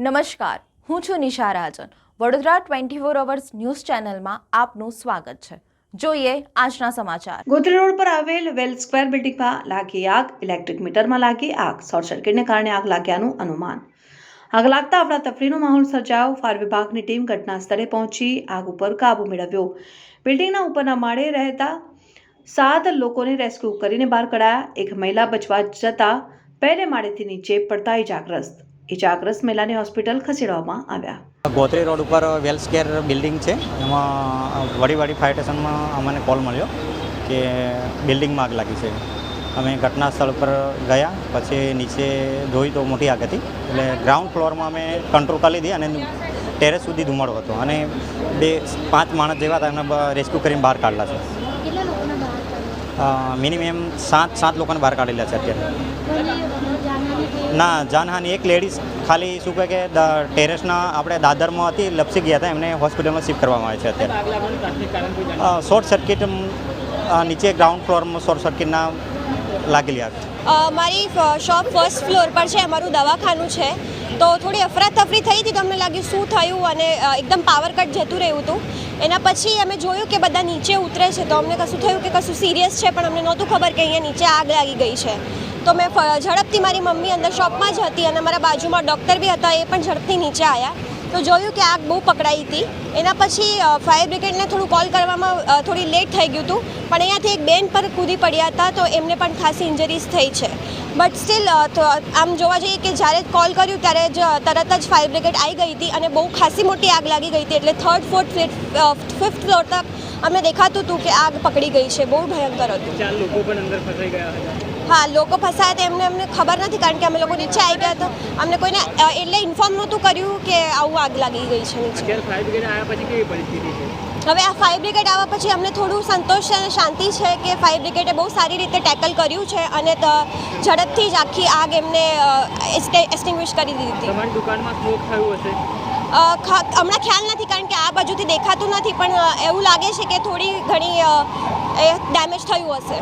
નમસ્કાર, હું છું Nisha Rajan. Vadodara twenty four hours news ચેનલમાં આપનું સ્વાગત છે. જોઈએ આજના સમાચાર. ગોત્રી રોડ પર આવેલ વેલ સ્ક્વેર બિલ્ડિંગમાં લાગી આગ, ઇલેક્ટ્રિક મીટરમાં લાગી આગ, શોર્ટ સર્કિટને કારણે આગ લાગ્યાનું અનુમાન. આગ લાગતા અફરાતફરીનો માહોલ સર્જાયો. ફાયર વિભાગની ટીમ ઘટના સ્થળે પહોંચી આગ ઉપર કાબુ મેળવ્યો. બિલ્ડિંગના ઉપરના માળે રહેતા સાત લોકોને રેસ્ક્યુ કરીને બહાર કઢાયા. એક મહિલા બચવા જતા પહેલે માળેથી નીચે પડતા ઇજાગ્રસ્ત. ઇજાગ્રસ્ત મહિલાને હોસ્પિટલ ખસેડવામાં આવ્યા. ગોત્રી રોડ ઉપર વેલ્સ કેર બિલ્ડિંગ છે. એમાં વડીવાડી ફાયર સ્ટેશનમાં અમને કોલ મળ્યો કે બિલ્ડિંગમાં આગ લાગી છે. અમે ઘટના સ્થળ પર ગયા, પછી નીચે જોઈ તો મોટી આગ હતી. એટલે ગ્રાઉન્ડ ફ્લોરમાં અમે કંટ્રોલ કરી લીધી અને ટેરેસ સુધી ધુમાડો હતો. અને બે પાંચ માણસ જેવા હતા એમને રેસ્ક્યુ કરીને બહાર કાઢલા છે કેટલા લોકોને બહાર કાઢ્યા? મિનિમમ સાત સાત લોકોને બહાર કાઢેલા છે અત્યારે. ના જાનહાની એક લેડીઝ ખાલી શું કહે કે ટેરેસના આપણે દાદરમાં હતી લપસી ગયા હતા એમને હોસ્પિટલમાં શિફ્ટ કરવામાં આવે છે અત્યારે. શોર્ટ સર્કિટ નીચે ગ્રાઉન્ડ ફ્લોરમાં શોર્ટ સર્કિટના લાગેલી અ, મારી શોપ ફર્સ્ટ ફ્લોર પર છે અમારું દવાખાનું છે. તો થોડી અફરાતફરી થઈ હતી તો અમને લાગ્યું શું થયું અને એકદમ પાવર કટ જતું રહ્યું હતું. એના પછી અમે જોયું કે બધા નીચે ઉતરે છે તો અમને કશું થયું કે કશું સિરિયસ છે પણ અમને નહોતું ખબર કે અહીંયા નીચે આગ લાગી ગઈ છે. તો મેં ઝડપથી મારી મમ્મી અંદર શોપમાં જ હતી અને મારા બાજુમાં ડૉક્ટર બી હતા એ પણ ઝડપથી નીચે આવ્યા તો જોયું કે આગ બહુ પકડાઈ હતી. એના પછી ફાયર બ્રિગેડને થોડું કોલ કરવામાં થોડી લેટ થઈ ગયું હતું. પણ અહીંયાથી એક બેન પર કૂદી પડ્યા હતા તો એમને પણ ખાસી ઇન્જરીઝ થઈ છે. બટ સ્ટીલ આમ જોવા જઈએ કે જ્યારે કોલ કર્યું ત્યારે જ તરત જ ફાયર બ્રિગેડ આવી ગઈ હતી અને બહુ ખાસી મોટી આગ લાગી ગઈ હતી. એટલે થર્ડ ફોર્થ ફિફ્થ ફ્લોર તક અમને દેખાતું હતું કે આગ પકડી ગઈ છે. બહુ ભયંકર હતું. ચાર લોકો પણ અંદર ફસાઈ ગયા હતા. હા લોકો ફસાયા હતા એમને અમને ખબર નથી કારણ કે અમે લોકો નીચે આવી ગયા તો અમને કોઈને એટલે ઇન્ફોર્મ નહોતું કર્યું કે આવું આગ લાગી ગઈ છે નીચે. ફાયર બ્રિગેડ આવ્યા પછી કેવી પરિસ્થિતિ છે? હવે આ ફાયર બ્રિગેડ આવ્યા પછી અમને થોડું સંતોષ છે અને શાંતિ છે કે ફાયર બ્રિગેડે બહુ સારી રીતે ટેકલ કર્યું છે અને ઝડપથી જ આખી આગ એમને એસ્ટિંગ્વિશ કરી દીધી હતી. દુકાનમાં સ્મોક થયું હશે? હમણાં ખ્યાલ નથી કારણ કે આ બાજુથી દેખાતું નથી પણ એવું લાગે છે કે થોડી ઘણી ડેમેજ થયું હશે.